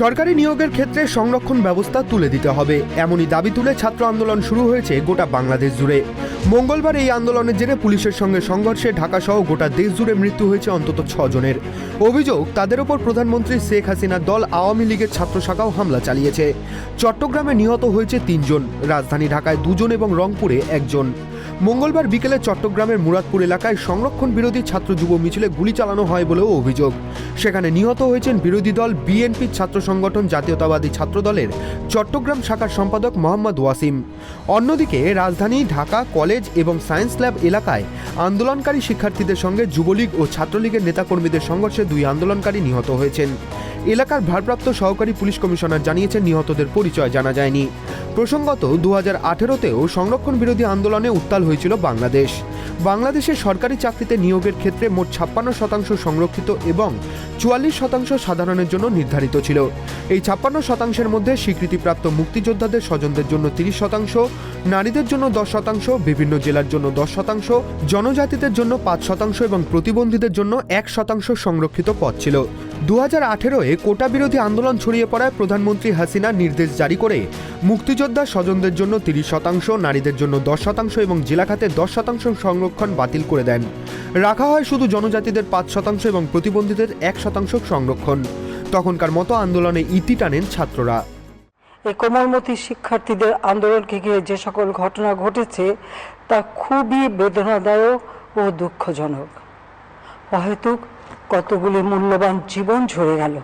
সরকারি নিয়োগের ক্ষেত্রে সংরক্ষণ ব্যবস্থা তুলে দিতে হবে। এমনই দাবি তুলে ছাত্র আন্দোলন শুরু হয়েছে গোটা বাংলাদেশ জুড়ে। মঙ্গলবার এই আন্দোলনের জেরে পুলিশের সঙ্গে সংঘর্ষে ঢাকাসহ গোটা দেশ জুড়ে মৃত্যু হয়েছে অন্তত ছজনের অভিযোগ, তাদের ওপর প্রধানমন্ত্রী শেখ হাসিনার দল আওয়ামী লীগের ছাত্র শাখাও হামলা চালিয়েছে। চট্টগ্রামে নিহত হয়েছে তিনজন। রাজধানী ঢাকায় দুজন এবং রংপুরে একজন। মঙ্গলবার বিকেলে চট্টগ্রামের মুরাদপুর এলাকায় সংরক্ষণ বিরোধী ছাত্র যুব মিছিলে গুলি চালানো হয় বলেও অভিযোগ। সেখানে নিহত হয়েছেন বিরোধী দল বিএনপি ছাত্র সংগঠন জাতীয়তাবাদী ছাত্র দলের চট্টগ্রাম শাখার সম্পাদক মোহাম্মদ ওয়াসিম। অন্যদিকে রাজধানী, ঢাকা, কলেজ এবং সায়েন্স ল্যাব এলাকায় আন্দোলনকারী শিক্ষার্থীদের সঙ্গে যুবলীগ ও ছাত্রলীগের নেতাকর্মীদের সংঘর্ষে দুই আন্দোলনকারী নিহত হয়েছেন। এলাকার ভারপ্রাপ্ত সহকারী পুলিশ কমিশনার জানিয়েছেন, নিহতদের পরিচয় জানা যায়নি। প্রসঙ্গত দু হাজার আঠেরোতেও সংরক্ষণ বিরোধী আন্দোলনে উত্তাল হয়েছিল বাংলাদেশ। বাংলাদেশে সরকারি চাকরিতে নিয়োগের ক্ষেত্রে মোট ছাপ্পান্ন শতাংশ সংরক্ষিত এবং চুয়াল্লিশ শতাংশ সাধারণের জন্য নির্ধারিত ছিল। এই ছাপ্পান্ন শতাংশের মধ্যে স্বীকৃতিপ্রাপ্ত মুক্তিযোদ্ধাদের স্বজনদের জন্য তিরিশ শতাংশ, নারীদের জন্য দশ শতাংশ, বিভিন্ন জেলার জন্য দশ শতাংশ, জনজাতিদের জন্য পাঁচ শতাংশ এবং প্রতিবন্ধীদের জন্য এক শতাংশ সংরক্ষিত পদ ছিল। দু হাজার আঠেরোয় কোটা বিরোধী আন্দোলন ছড়িয়ে পড়ায় প্রধানমন্ত্রী হাসিনা নির্দেশ জারি করে। মুক্তিযোদ্ধা স্বজনদের জন্য তিরিশ শতাংশ, নারীদের জন্য দশ শতাংশ এবং জেলা খাতে দশ শতাংশ সংরক্ষণ বাতিল করে দেন। রাখা হয় শুধু জনজাতিদের পাঁচ শতাংশ এবং প্রতিবন্ধীদের এক শতাংশ সংরক্ষণ। তখনকার মতো আন্দোলনে ইতি টানেন ছাত্ররা। এই কোমলমতি শিক্ষার্থীদের আন্দোলনকে ঘিরে যে সকল ঘটনা ঘটেছে, তা খুবই বেদনাদায়ক ও দুঃখজনক। অহেতুক কতগুলি মূল্যবান জীবন ঝরে গেল।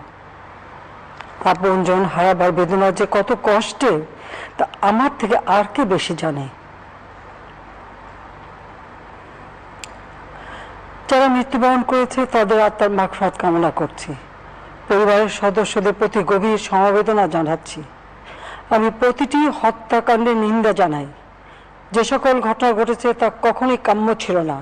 আপনজন হারাবার বেদনা যে কত কষ্টে, তা আমার থেকে আর কে বেশি জানে? যারা মৃত্যুবরণ করেছে, তাদের আত্মার মাগফাত কামনা করছি। পরিবারের সদস্যদের প্রতি গভীর সমবেদনা জানাচ্ছি। আমি প্রতিটি হত্যাকাণ্ডের নিন্দা জানাই। যে সকল ঘটনা ঘটেছে, তা কখনোই কাম্য ছিল না।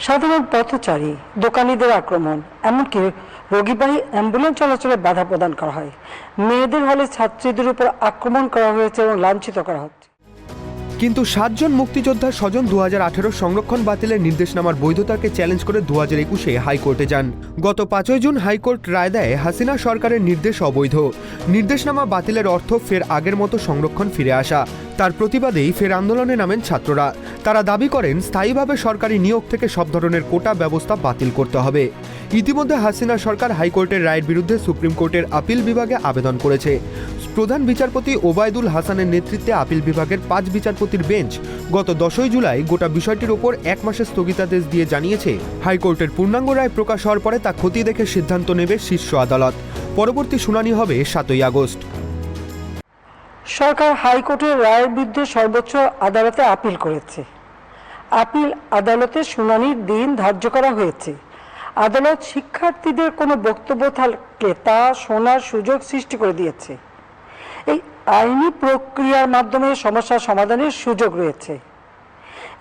সাধারণ পথচারী, দোকানীদের আক্রমণ, এমনকি রোগীবাহী অ্যাম্বুলেন্স চলাচলে বাধা প্রদান করা হয়। মেয়েদের হলে ছাত্রীদের উপর আক্রমণ করা হয়েছে এবং লাঞ্ছিত করা হচ্ছে। কিন্তু সাতজন মুক্তিযোদ্ধার স্বজন দু হাজার আঠেরো সংরক্ষণ বাতিলের নির্দেশনামার বৈধতাকে চ্যালেঞ্জ করে দু হাজার একুশে হাইকোর্টে যান। গত পাঁচই জুন হাইকোর্ট রায় দেয় হাসিনা সরকারের নির্দেশ অবৈধ। নির্দেশনামা বাতিলের অর্থ ফের আগের মতো সংরক্ষণ ফিরে আসা। তার প্রতিবাদেই ফের আন্দোলনে নামেন ছাত্ররা। তারা দাবি করেন, স্থায়ীভাবে সরকারি নিয়োগ থেকে সব ধরনের কোটা ব্যবস্থা বাতিল করতে হবে। ইতিমধ্যে হাসিনা সরকার হাইকোর্টের রায়ের বিরুদ্ধে সুপ্রিম কোর্টের আপিল বিভাগে আবেদন করেছে। প্রধান বিচারপতি ওবায়দুল হাসানের নেতৃত্বে আপিল বিভাগের পাঁচ বিচারপতির বেঞ্চ গত দশই জুলাই গোটা বিষয়টির ওপর এক মাসের স্থগিতাদেশ দিয়ে জানিয়েছে। হাইকোর্টের পূর্ণাঙ্গ রায় প্রকাশ হওয়ার পরে তা খতিয়ে দেখে সিদ্ধান্ত নেবে শীর্ষ আদালত। পরবর্তী শুনানি হবে সাতই আগস্ট। সরকার হাইকোর্টের রায়ের বিরুদ্ধে সর্বোচ্চ আদালতে আপিল করেছে। আপিল আদালতে শুনানির দিন ধার্য করা হয়েছে। আদালত শিক্ষার্থীদের কোনো বক্তব্য থাকলে তা শোনার সুযোগ সৃষ্টি করে দিয়েছে। এই আইনি প্রক্রিয়ার মাধ্যমে সমস্যার সমাধানের সুযোগ রয়েছে।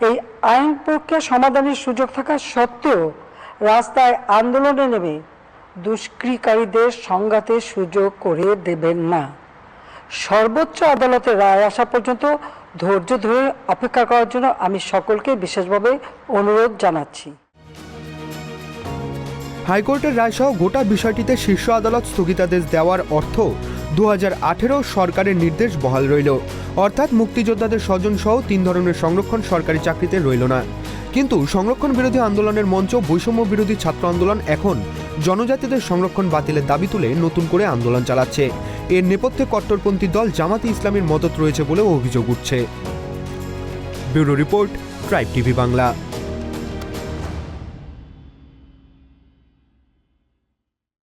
এই আইন প্রক্রিয়া সমাধানের সুযোগ থাকা সত্ত্বেও রাস্তায় আন্দোলনে নেমে দুষ্কৃকারীদের সংঘাতের সুযোগ করে দেবেন না। সর্বোচ্চ আদালতের রায় আসা পর্যন্ত ধৈর্য ধরে অপেক্ষা করার জন্য আমি সকলকে বিশেষভাবে অনুরোধ জানাচ্ছি। হাইকোর্টের রায়সহ গোটা বিষয়টিতে শীর্ষ আদালত স্থগিতাদেশ দেওয়ার অর্থ দু হাজার আঠেরো সরকারের নির্দেশ বহাল রইল। অর্থাৎ মুক্তিযোদ্ধাদের স্বজন সহ তিন ধরনের সংরক্ষণ সরকারি চাকরিতে রইল না। কিন্তু সংরক্ষণ বিরোধী আন্দোলনের মঞ্চ বৈষম্য বিরোধী ছাত্র আন্দোলন এখন জনজাতিদের সংরক্ষণ বাতিলের দাবি তুলে নতুন করে আন্দোলন চালাচ্ছে। এর নেপথ্যে কট্টরপন্থী দল জামাতি ইসলামের মদত রয়েছে বলেও অভিযোগ উঠছে। Bureau report tribe TV Bangla.